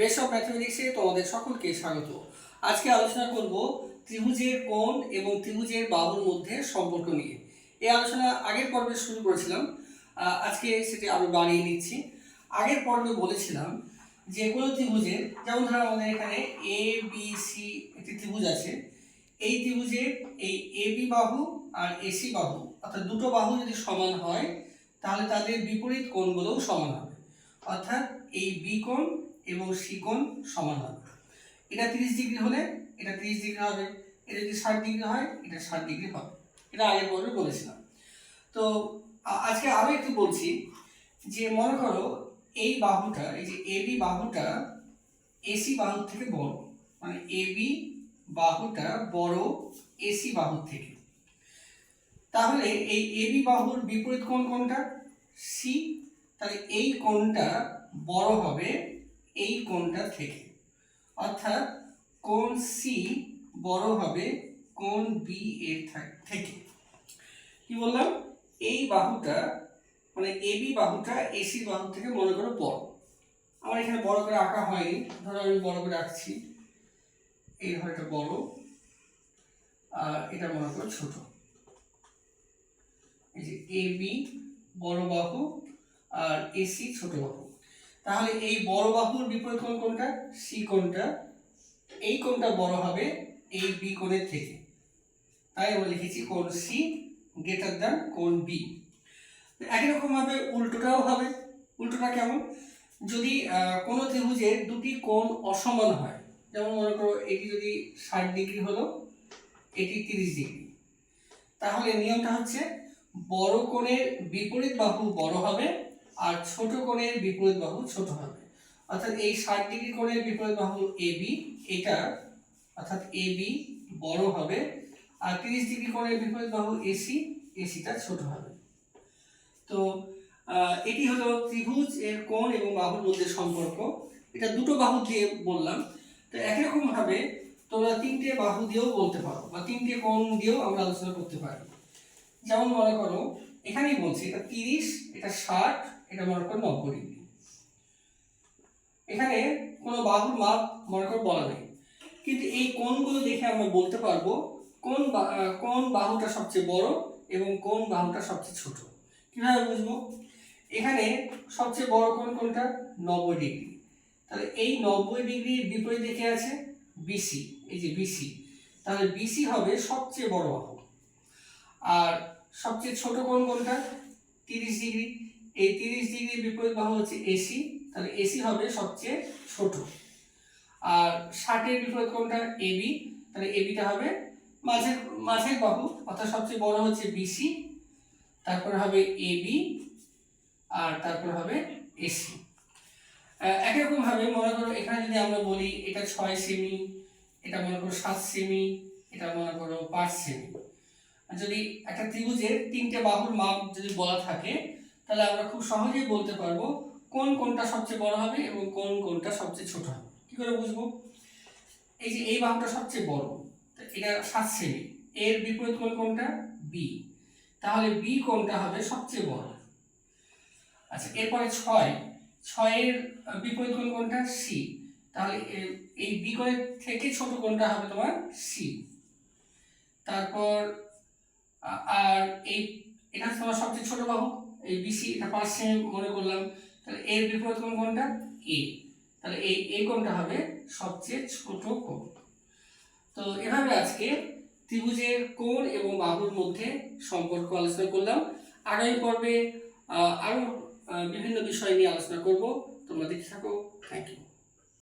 Base of ম্যাথমেটিক্সে তোমাদের সকলকে স্বাগত। আজকে আলোচনা করব ত্রিভুজের কোণ এবং ত্রিভুজের বাহুর মধ্যে সম্পর্ক নিয়ে। এই আলোচনা আগের পর্বে শুরু করেছিলাম আজকে সেটি আরও বাড়িয়ে নিচ্ছি। আগের পর্বে বলেছিলাম যে কোনো ত্রিভুজের যেমন ধরো আমাদের এখানে এ বি সি একটি ত্রিভুজ আছে, এই ত্রিভুজের এই এ বি বাহু আর এসি বাহু, অর্থাৎ দুটো বাহু যদি সমান হয়, তাহলে তাদের বিপরীত কোণগুলোও সমান হবে। অর্থাৎ এই বি কোণ এবং সি কোণ সমান হবে এটা তিরিশ ডিগ্রি হলে এটা তিরিশ ডিগ্রি হবে। এটা যদি ষাট ডিগ্রি হয়, এটা ষাট ডিগ্রি হবে। এটা আগের পর্বে বলেছিলাম। তো আজকে আরও একটু বলছি যে, মনে করো এই বাহুটা, এই যে এবি বাহুটা এসি বাহুর থেকে বড় মানে এবি বাহুটা বড় এসি বাহুর থেকে। তাহলে এই এবি বাহুর বিপরীত কোণ কোনটা? সি তাহলে এই কোণটা বড় হবে এই কোণটা থেকে। অর্থাৎ কোণ সি বড় হবে কোণ বি এর থেকে। কি বললাম? এই বাহুটা মানে এবি বাহুটা এসি বাহু থেকে মনে করো বড়। আমার এখানে বড় করে আঁকা হয়নি, ধরো আমি বড় করে আঁকছি। এই ঘরটা বড়, আর এটা মনে করো ছোট। এই যে এ বি বড় বাহু আর এসি ছোট বাহু। তাহলে এই বড় বাহুর বিপরীত কোণ কোনটা? সি কোণটা। এই কোণটা বড় হবে এই বি কোণের থেকে। তাই আমরা লিখেছি কোণ সি গ্রেটার দ্যান কোণ বি একই রকম ভাবে উল্টোটাও হবে। উল্টোটা কেমন? যদি কোনো ত্রিভুজের দুটি কোণ অসমান হয়, যেমন মনে করো এটি যদি ষাট ডিগ্রি হলো, এটি তিরিশ ডিগ্রি। তাহলে নিয়মটা হচ্ছে বড় কোণের বিপরীত বাহু বড় হবে আর ছোট কোণের বিপরীত বাহু ছোট হবে। অর্থাৎ এই ষাট ডিগ্রি কোণের বিপরীত বাহু এ বি এটা অর্থাৎ এ বি বড় হবে। আর তিরিশ ডিগ্রি কোণের বিপরীত বাহু এসি এসিটা ছোট হবে। তো এটি হলো ত্রিভুজ এর কোণ এবং বাহুর মধ্যে সম্পর্ক। এটা দুটো বাহু দিয়ে বললাম। তো একই রকম ভাবে তোমরা তিনটে বাহু দিয়েও বলতে পারো বা তিনটে কোণ দিয়েও আমরা আলোচনা করতে পারি। যেমন মনে করো, এখানেই বলছি, এটা তিরিশ, এটা ষাট এটা মনে করো নব্বই ডিগ্রি এখানে কোনো বাহুর মাপ মনে করো বলা নেই। কিন্তু এই কোণগুলো দেখে আমরা বলতে পারব কোন কোন বাহুটা সবচেয়ে বড় এবং কোন বাহুটা সবচেয়ে ছোট। কীভাবে বুঝব? এখানে সবচেয়ে বড় কোণ কোনটা? নব্বই ডিগ্রি। তাহলে এই নব্বই ডিগ্রির বিপরীত দিকে আছে? বিসি। এই যে বিসি। তাহলে বিসি হবে সবচেয়ে বড় বাহু। আর সবচেয়ে ছোট কোণ কোনটা? তিরিশ ডিগ্রি। এই তিরিশ ডিগ্রির বিপরীত বাহু হচ্ছে এসি তাহলে এসি হবে সবচেয়ে ছোট। আর ষাটের বিপরীত কোণটা এবি তাহলে এবিটা হবে মাঝের মাঝের বাহু, অর্থাৎ সবচেয়ে বড় হচ্ছে বিসি তারপরে হবে এবি আর তারপর হবে এসি একই রকম মনে করো এখানে যদি আমরা বলি এটা ছয় সেমি এটা মনে করো সাত সেমি এটা মনে করো পাঁচ সেমি যদি একটা ত্রিভুজের তিনটে বাহুর মাপ যদি বলা থাকে তাহলে আমরা খুব সহজেই বলতে পারব কোন কোনটা সবচেয়ে বড় হবে এবং কোন কোনটা সবচেয়ে ছোট হবে। কি করে বুঝব? এই যে এই বাহুটা সবচেয়ে বড়, তো এটা সাত সেমি এর বিপরীত কোন কোনটা? বি তাহলে বি কোনটা হবে সবচেয়ে বড়? আচ্ছা এরপরে ছয়। ছয়ের বিপরীত কোণ কোনটা? সি তাহলে এই বি কোণের থেকে ছোট কোনটা হবে তোমার? সি তারপর আর এই, এটা তোমার সবচেয়ে ছোট বাহু। এই বিসি এটা পাঁচ সেমি মনে করলাম, তাহলে এর বিপরীত কোনটা? এ তাহলে এই এ কোনটা হবে? সবচেয়ে ছোট কোণ। তো এভাবে আজকে ত্রিভুজের কোণ এবং বাহুর মধ্যে সম্পর্ক আলোচনা করলাম। আগামী পর্বে আরও বিভিন্ন বিষয় নিয়ে আলোচনা করব। তোমরা দেখে থাকো। Thank you